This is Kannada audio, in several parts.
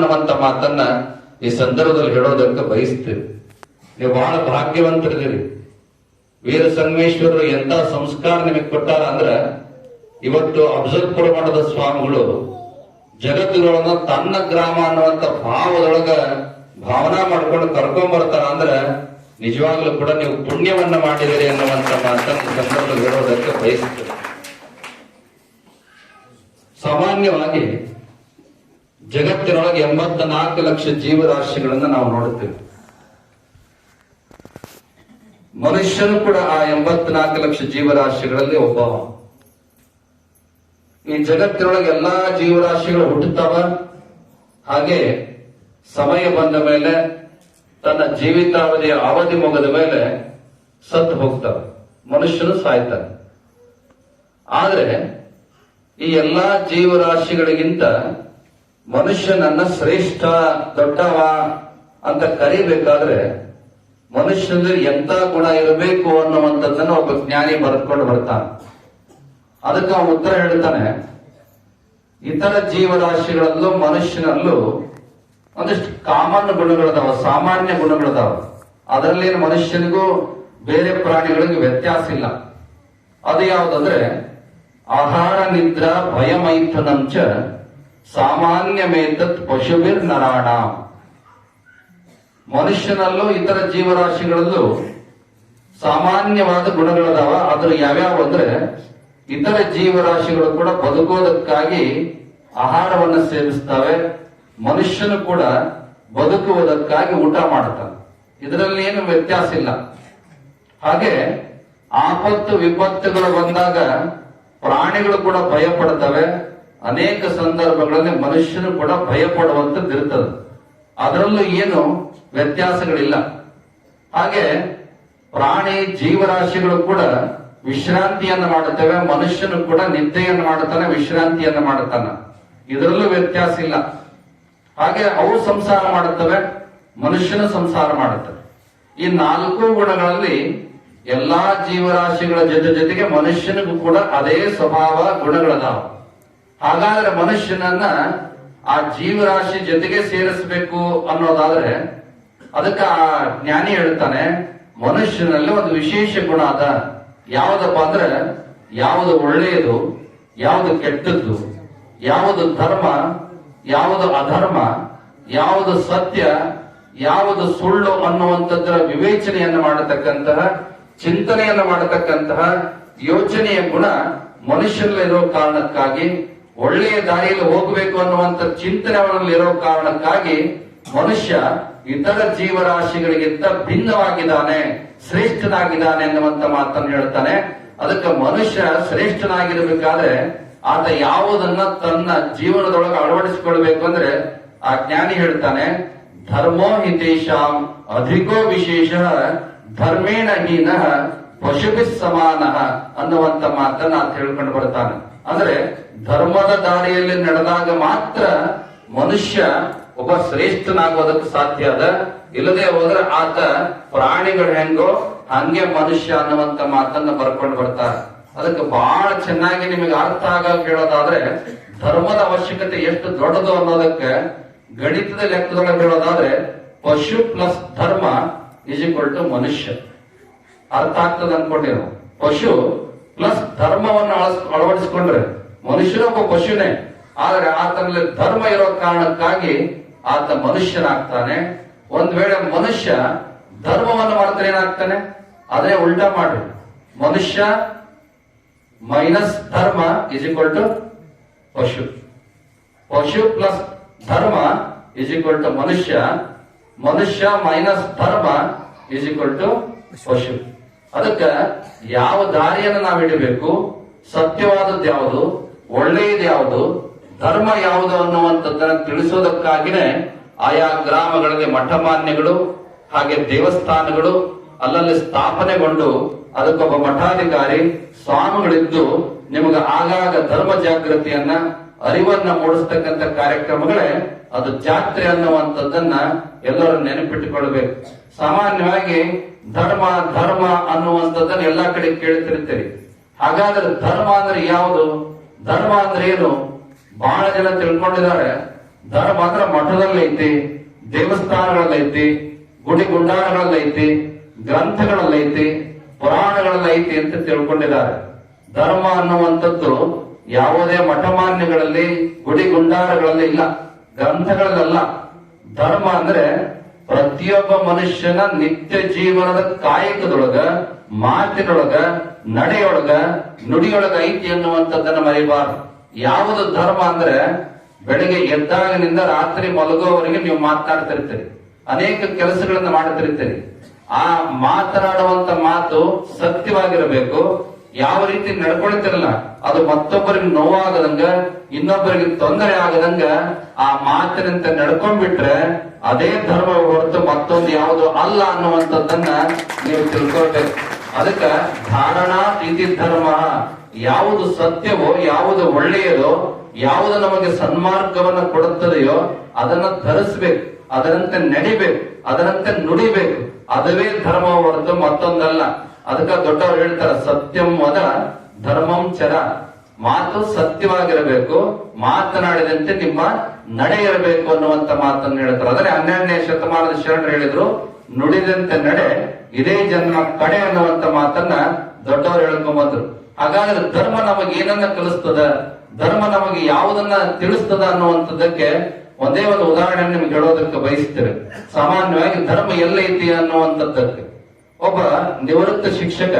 ಅನ್ನುವಂತ ಮಾತನ್ನ ಈ ಸಂದರ್ಭದಲ್ಲಿ ಹೇಳೋದಕ್ಕೆ ಬಯಸ್ತೇವೆ. ನೀವು ಬಹಳ ಭಾಗ್ಯವಂತರಿದ್ದೀರಿ. ವೀರ ಸಂಗಮೇಶ್ವರರು ಎಂತ ಸಂಸ್ಕಾರ ನಿಮಗೆ ಕೊಟ್ಟಾರ ಅಂದ್ರ, ಇವತ್ತು ಅಬ್ಸರ್ವ್ ಮಠದ ಸ್ವಾಮಿಗಳು, ಜಗತ್ತಿನೊಳಗ ತನ್ನ ಗ್ರಾಮ ಅನ್ನುವಂತ ಭಾವದೊಳಗ ಭಾವನಾ ಮಾಡ್ಕೊಂಡು ಕರ್ಕೊಂಡ್ ಬರ್ತಾರ ಅಂದ್ರ, ನಿಜವಾಗ್ಲೂ ಕೂಡ ನೀವು ಪುಣ್ಯವನ್ನ ಮಾಡಿದಿರಿ ಅನ್ನುವಂತ ಮಾತನ್ನ ಸಂದರ್ಭದಲ್ಲಿ ಹೇಳೋದಕ್ಕೆ ಬಯಸ್ತೇವೆ. ಸಾಮಾನ್ಯವಾಗಿ ಜಗತ್ತಿನೊಳಗೆ ಎಂಬತ್ತ ನಾಲ್ಕು ಲಕ್ಷ ಜೀವರಾಶಿಗಳನ್ನ ನಾವು ನೋಡುತ್ತೇವೆ. ಮನುಷ್ಯನು ಕೂಡ ಆ ಎಂಬತ್ನಾಲ್ಕು ಲಕ್ಷ ಜೀವರಾಶಿಗಳಲ್ಲಿ ಒಬ್ಬ ಈ ಜಗತ್ತಿನೊಳಗೆ ಎಲ್ಲಾ ಜೀವರಾಶಿಗಳು ಹುಟ್ಟುತ್ತವ? ಹಾಗೆ ಸಮಯ ಬಂದ ಮೇಲೆ, ತನ್ನ ಜೀವಿತಾವಧಿಯ ಅವಧಿ ಮುಗಿದ ಮೇಲೆ ಸತ್ತು ಹೋಗ್ತವೆ. ಮನುಷ್ಯನು ಸಾಯ್ತಾನೆ. ಆದ್ರೆ ಈ ಎಲ್ಲಾ ಜೀವರಾಶಿಗಳಿಗಿಂತ ಮನುಷ್ಯನನ್ನ ಶ್ರೇಷ್ಠ, ದೊಡ್ಡವ ಅಂತ ಕರಿಬೇಕಾದ್ರೆ, ಮನುಷ್ಯನಲ್ಲಿ ಎಂತ ಗುಣ ಇರಬೇಕು ಅನ್ನುವಂಥದ್ದನ್ನು ಒಬ್ಬ ಜ್ಞಾನಿ ಬರೆದುಕೊಂಡು ಬರ್ತಾನೆ. ಅದಕ್ಕೆ ಅವನು ಉತ್ತರ ಹೇಳ್ತಾನೆ, ಇತರ ಜೀವರಾಶಿಗಳಲ್ಲೂ ಮನುಷ್ಯನಲ್ಲೂ ಒಂದಿಷ್ಟು ಕಾಮನ್ ಗುಣಗಳದಾವ, ಸಾಮಾನ್ಯ ಗುಣಗಳದಾವ. ಅದರಲ್ಲಿ ಮನುಷ್ಯನಿಗೂ ಬೇರೆ ಪ್ರಾಣಿಗಳಿಗೂ ವ್ಯತ್ಯಾಸ ಇಲ್ಲ. ಅದು ಯಾವುದಂದ್ರೆ, ಆಹಾರ, ನಿದ್ರಾ, ಭಯಮೈಥುನಂಚ ಸಾಮಾನ್ಯಮೇತತ್ ಪಶುವಿರ್ ನರಾಣ ಮನುಷ್ಯನಲ್ಲೂ ಇತರ ಜೀವರಾಶಿಗಳಲ್ಲೂ ಸಾಮಾನ್ಯವಾದ ಗುಣಗಳದಾವ. ಅದ್ರ ಯಾವ್ಯಾವ ಅಂದ್ರೆ ಇತರ ಜೀವರಾಶಿಗಳು ಕೂಡ ಬದುಕೋದಕ್ಕಾಗಿ ಆಹಾರವನ್ನ ಸೇವಿಸ್ತವೆ. ಮನುಷ್ಯನು ಕೂಡ ಬದುಕುವುದಕ್ಕಾಗಿ ಊಟ ಮಾಡ್ತಾನೆ ಇದರಲ್ಲಿ ಏನು ವ್ಯತ್ಯಾಸ ಇಲ್ಲ. ಹಾಗೆ ಆಪತ್ತು, ವಿಪತ್ತುಗಳು ಬಂದಾಗ ಪ್ರಾಣಿಗಳು ಕೂಡ ಭಯ ಪಡ್ತವೆ ಅನೇಕ ಸಂದರ್ಭಗಳಲ್ಲಿ ಮನುಷ್ಯನು ಕೂಡ ಭಯ ಪಡುವಂತದ್ದು ಇರ್ತದೆ. ಅದರಲ್ಲೂ ಏನು ವ್ಯತ್ಯಾಸಗಳಿಲ್ಲ. ಹಾಗೆ ಪ್ರಾಣಿ ಜೀವರಾಶಿಗಳು ಕೂಡ ವಿಶ್ರಾಂತಿಯನ್ನು ಮಾಡುತ್ತವೆ, ಮನುಷ್ಯನು ಕೂಡ ನಿದ್ದೆಯನ್ನು ಮಾಡುತ್ತಾನೆ, ವಿಶ್ರಾಂತಿಯನ್ನು ಮಾಡುತ್ತಾನೆ. ಇದರಲ್ಲೂ ವ್ಯತ್ಯಾಸ ಇಲ್ಲ. ಹಾಗೆ ಅವು ಸಂಸಾರ ಮಾಡುತ್ತವೆ, ಮನುಷ್ಯನು ಸಂಸಾರ ಮಾಡುತ್ತವೆ ಈ ನಾಲ್ಕು ಗುಣಗಳಲ್ಲಿ ಎಲ್ಲಾ ಜೀವರಾಶಿಗಳ ಜೊತೆ ಜೊತೆಗೆ ಮನುಷ್ಯನಿಗೂ ಕೂಡ ಅದೇ ಸ್ವಭಾವ ಗುಣಗಳದಾವ. ಹಾಗಾದ್ರೆ ಮನುಷ್ಯನನ್ನ ಆ ಜೀವರಾಶಿ ಜೊತೆಗೆ ಸೇರಿಸಬೇಕು ಅನ್ನೋದಾದ್ರೆ ಅದಕ್ಕೆ ಆ ಜ್ಞಾನಿ ಹೇಳ್ತಾನೆ, ಮನುಷ್ಯನಲ್ಲಿ ಒಂದು ವಿಶೇಷ ಗುಣ ಅದ. ಯಾವುದಪ್ಪ ಅಂದ್ರೆ, ಯಾವುದು ಒಳ್ಳೆಯದು, ಯಾವುದು ಕೆಟ್ಟದ್ದು, ಯಾವುದು ಧರ್ಮ, ಯಾವುದು ಅಧರ್ಮ, ಯಾವುದು ಸತ್ಯ, ಯಾವುದು ಸುಳ್ಳು ಅನ್ನುವಂಥದ್ದರ ವಿವೇಚನೆಯನ್ನು ಮಾಡತಕ್ಕಂತಹ, ಚಿಂತನೆಯನ್ನು ಮಾಡತಕ್ಕಂತಹ ಯೋಚನೆಯ ಗುಣ ಮನುಷ್ಯರಲ್ಲಿರೋ ಕಾರಣಕ್ಕಾಗಿ ಒಳ್ಳೆಯ ದಾರಿಯಲ್ಲಿ ಹೋಗಬೇಕು ಅನ್ನುವಂತ ಚಿಂತನೆ ಅವನಲ್ಲಿ ಇರೋ ಕಾರಣಕ್ಕಾಗಿ ಮನುಷ್ಯ ಇತರ ಜೀವರಾಶಿಗಳಿಗಿಂತ ಭಿನ್ನವಾಗಿದ್ದಾನೆ, ಶ್ರೇಷ್ಠನಾಗಿದ್ದಾನೆ ಎನ್ನುವಂತ ಮಾತನ್ನು ಹೇಳ್ತಾನೆ. ಅದಕ್ಕೆ ಮನುಷ್ಯ ಶ್ರೇಷ್ಠನಾಗಿರ್ಬೇಕಾದ್ರೆ ಆತ ಯಾವುದನ್ನ ತನ್ನ ಜೀವನದೊಳಗೆ ಅಳವಡಿಸಿಕೊಳ್ಬೇಕು ಅಂದ್ರೆ ಆ ಜ್ಞಾನಿ ಹೇಳ್ತಾನೆ, ಧರ್ಮೋ ಹಿತೇಶಾಂ ಅಧಿಕೋ ವಿಶೇಷ ಧರ್ಮೇಣ ಹೀನ ಪಶುಭಿ ಸಮಾನ ಅನ್ನುವಂತ ಮಾತನ್ನ ಆತ ಹೇಳ್ಕೊಂಡು ಬರ್ತಾನೆ. ಅಂದ್ರೆ ಧರ್ಮದ ದಾರಿಯಲ್ಲಿ ನಡೆದಾಗ ಮಾತ್ರ ಮನುಷ್ಯ ಒಬ್ಬ ಶ್ರೇಷ್ಠನಾಗೋದಕ್ಕೆ ಸಾಧ್ಯ ಅದ. ಇಲ್ಲದೆ ಹೋದ್ರೆ ಆತ ಪ್ರಾಣಿಗಳು ಹೆಂಗೋ ಹಂಗೆ ಮನುಷ್ಯ ಅನ್ನುವಂತ ಮಾತನ್ನ ಬರ್ಕೊಂಡು ಬರ್ತಾರೆ. ಅದಕ್ಕೆ ಬಹಳ ಚೆನ್ನಾಗಿ ನಿಮಗೆ ಅರ್ಥ ಆಗ ಹೇಳೋದಾದ್ರೆ ಧರ್ಮದ ಅವಶ್ಯಕತೆ ಎಷ್ಟು ದೊಡ್ಡದು ಅನ್ನೋದಕ್ಕೆ ಗಣಿತದ ಲೆಕ್ಕದೊಳಗೆ ಹೇಳೋದಾದ್ರೆ ಪಶು ಪ್ಲಸ್ ಧರ್ಮ ಈಕ್ವಲ್ ಮನುಷ್ಯ. ಅರ್ಥ ಆಗ್ತದೆ ಅನ್ಕೊಂಡಿರೋ ಪಶು ಪ್ಲಸ್ ಧರ್ಮವನ್ನು ಅಳವಡಿಸಿಕೊಂಡ್ರೆ ಮನುಷ್ಯನ ಒಬ್ಬ ಪಶುನೇ. ಆದ್ರೆ ಆತನಲ್ಲಿ ಧರ್ಮ ಇರೋ ಕಾರಣಕ್ಕಾಗಿ ಆತ ಮನುಷ್ಯನಾಗ್ತಾನೆ. ಒಂದ್ ವೇಳೆ ಮನುಷ್ಯ ಧರ್ಮವನ್ನು ಮಾಡ್ತಾರೆ ಏನಾಗ್ತಾನೆ? ಅದೇ ಉಲ್ಟಾ ಮಾಡ್ರಿ ಮನುಷ್ಯ ಮೈನಸ್ ಧರ್ಮ ಇಸ್ ಈಕ್ವಲ್ ಟು ಪಶು. ಪಶು ಪ್ಲಸ್ ಧರ್ಮ ಇಸ್ ಈಕ್ವಲ್ ಟು ಮನುಷ್ಯ. ಮನುಷ್ಯ ಮೈನಸ್ ಧರ್ಮ ಇಸ್ ಈಕ್ವಲ್ ಟು ಪಶು. ಅದಕ್ಕೆ ಯಾವ ದಾರಿಯನ್ನ ನಾವು ಹಿಡಿಬೇಕು? ಸತ್ಯವಾದದ್ದು ಯಾವುದು? ಒಳ್ಳೆಯದು ಯಾವುದು? ಧರ್ಮ ಯಾವುದು ಅನ್ನುವಂಥದ್ದನ್ನ ತಿಳಿಸೋದಕ್ಕಾಗಿನೇ ಆಯಾ ಗ್ರಾಮಗಳಲ್ಲಿ ಮಠಮಾನ್ಯಗಳು ಹಾಗೆ ದೇವಸ್ಥಾನಗಳು ಅಲ್ಲಲ್ಲಿ ಸ್ಥಾಪನೆಗೊಂಡು ಅದಕ್ಕೊಬ್ಬ ಮಠಾಧಿಕಾರಿ ಸ್ವಾಮಿಗಳಿದ್ದು ನಿಮಗೆ ಆಗಾಗ ಧರ್ಮ ಜಾಗೃತಿಯನ್ನ, ಅರಿವನ್ನ ಮೂಡಿಸ್ತಕ್ಕಂಥ ಕಾರ್ಯಕ್ರಮಗಳೇ ಅದು ಜಾತ್ರೆ ಅನ್ನುವಂಥದ್ದನ್ನ ಎಲ್ಲರೂ ನೆನಪಿಟ್ಟುಕೊಳ್ಬೇಕು. ಸಾಮಾನ್ಯವಾಗಿ ಧರ್ಮ ಧರ್ಮ ಅನ್ನುವಂಥದ್ದನ್ನು ಎಲ್ಲಾ ಕಡೆ ಕೇಳ್ತಿರ್ತೀರಿ. ಹಾಗಾದ್ರೆ ಧರ್ಮ ಅಂದ್ರೆ ಯಾವುದು? ಧರ್ಮ ಅಂದ್ರೆ ಏನು? ಬಹಳ ಜನ ತಿಳ್ಕೊಂಡಿದ್ದಾರೆ. ಧರ್ಮ ಅಂದ್ರೆ ದೇವಸ್ಥಾನಗಳಲ್ಲಿ ಐತೆ, ಗುಡಿ ಗುಂಡಾರಗಳಲ್ಲಿ ಐತಿ, ಗ್ರಂಥಗಳಲ್ಲಿ ಐತಿ, ಪುರಾಣಗಳಲ್ಲಿ ಐತಿ ಅಂತ ತಿಳ್ಕೊಂಡಿದ್ದಾರೆ. ಧರ್ಮ ಅನ್ನುವಂಥದ್ದು ಯಾವುದೇ ಮಠಮಾನ್ಯಗಳಲ್ಲಿ, ಗುಡಿ ಗುಂಡಾರಗಳಲ್ಲಿ ಇಲ್ಲ. ಗ್ರಂಥಗಳಲ್ಲ ಧರ್ಮ ಅಂದ್ರೆ ಪ್ರತಿಯೊಬ್ಬ ಮನುಷ್ಯನ ನಿತ್ಯ ಜೀವನದ ಕಾಯಕದೊಳಗ, ಮಾತಿನೊಳಗ, ನಡೆಯೊಳಗ, ನುಡಿಯೊಳಗ ಐತಿ ಅನ್ನುವಂಥದ್ದನ್ನ ಮರಿಬಾರ್ದು. ಯಾವುದು ಧರ್ಮ ಅಂದ್ರೆ ಬೆಳಿಗ್ಗೆ ಎದ್ದಾಗಿನಿಂದ ರಾತ್ರಿ ಮಲಗೋವರೆಗೆ ನೀವು ಮಾತನಾಡ್ತಿರ್ತೀರಿ. ಅನೇಕ ಕೆಲಸಗಳನ್ನ ಮಾಡ್ತಿರ್ತೀರಿ. ಆ ಮಾತನಾಡುವಂತ ಮಾತು ಸತ್ಯವಾಗಿರಬೇಕು. ಯಾವ ರೀತಿ ನಡ್ಕೊಳ್ತಿರಲ್ಲ, ಅದು ಮತ್ತೊಬ್ಬರಿಗೆ ನೋವಾಗದಂಗ, ಇನ್ನೊಬ್ಬರಿಗೆ ತೊಂದರೆ ಆಗದಂಗ, ಆ ಮಾತಿನಂತೆ ನಡ್ಕೊಂಡ್ಬಿಟ್ರೆ ಅದೇ ಧರ್ಮ ಹೊರತು ಮತ್ತೊಂದು ಯಾವುದು ಅಲ್ಲ ಅನ್ನುವಂಥದ್ದನ್ನ ನೀವು ತಿಳ್ಕೊಳ್ಬೇಕು. ಅದಕ್ಕ ಧಾರಣಾ ಇತಿ ಧರ್ಮ, ಯಾವುದು ಸತ್ಯವೋ, ಯಾವುದು ಒಳ್ಳೆಯದೋ, ಯಾವುದು ನಮಗೆ ಸನ್ಮಾರ್ಗವನ್ನ ಕೊಡುತ್ತದೆಯೋ, ಅದನ್ನ ಧರಿಸ್ಬೇಕು, ಅದರಂತೆ ನಡಿಬೇಕು, ಅದರಂತೆ ನುಡಿಬೇಕು. ಅದುವೇ ಧರ್ಮ ಹೊರತು ಮತ್ತೊಂದಲ್ಲ. ಅದಕ್ಕ ದೊಡ್ಡವ್ರು ಹೇಳ್ತಾರ, ಸತ್ಯಂ ವದ ಧರ್ಮಂ ಚರ. ಮಾತು ಸತ್ಯವಾಗಿರಬೇಕು, ಮಾತನಾಡಿದಂತೆ ನಿಮ್ಮ ನಡೆ ಇರಬೇಕು ಅನ್ನುವಂತ ಮಾತನ್ನು ಹೇಳ್ತಾರೆ ಆದರೆ ಹನ್ನೆರಡನೇ ಶತಮಾನದ ಶರಣರು ಹೇಳಿದ್ರು, ನುಡಿದಂತೆ ನಡೆ, ಇದೇ ಜನ್ಮ ಕಡೆ ಅನ್ನುವಂತ ಮಾತನ್ನ ದೊಡ್ಡವರು ಹೇಳ್ಕೊಂಬಂದ್ರು ಹಾಗಾದ್ರೆ ಧರ್ಮ ನಮಗೆ ಏನನ್ನ ಕಲಿಸ್ತದ? ಧರ್ಮ ನಮಗೆ ಯಾವುದನ್ನ ತಿಳಿಸ್ತದ ಅನ್ನುವಂಥದ್ದಕ್ಕೆ ಒಂದೇ ಒಂದು ಉದಾಹರಣೆ ನಿಮ್ಗೆ ಹೇಳೋದಕ್ಕೆ ಬಯಸ್ತೇವೆ ಸಾಮಾನ್ಯವಾಗಿ ಧರ್ಮ ಎಲ್ಲೈತಿ ಅನ್ನುವಂಥದ್ದಕ್ಕೆ. ಒಬ್ಬ ನಿವೃತ್ತ ಶಿಕ್ಷಕ